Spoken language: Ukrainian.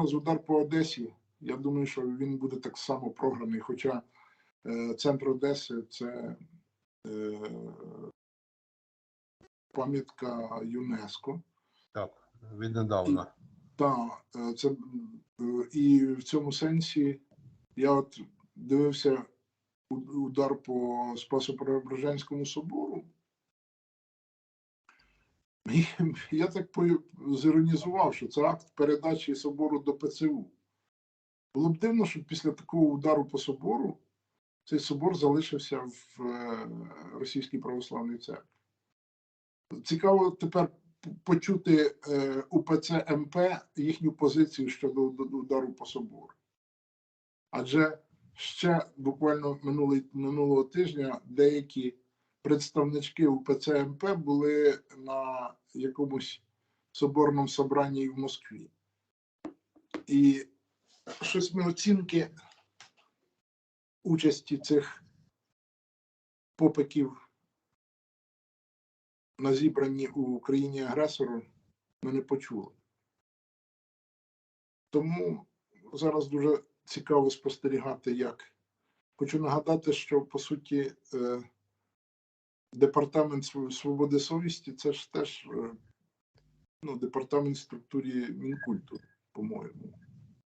якраз удар по Одесі. Я думаю, що він буде так само програний. Хоча е, центр Одеси це е, пам'ятка ЮНЕСКО. Так, віднедавна. Так, е, це е, і в цьому сенсі я от дивився удар по Спасо-Преображенському собору. Я так зіронізував, що це акт передачі собору до ПЦУ. Було б дивно, щоб після такого удару по собору цей собор залишився в е, Російській православній церкві. Цікаво тепер почути е, УПЦ МП їхню позицію щодо удару по собору. Адже ще буквально минулого тижня деякі представнички УПЦ МП були на якомусь соборному собранні в Москві. І щось ми оцінки участі цих попиків на зібранні у Україні агресору ми не почули. Тому зараз дуже цікаво спостерігати, як. Хочу нагадати, що по суті е, департамент свободи совісті це ж теж е, ну, департамент в структурі Мінкульту, по-моєму.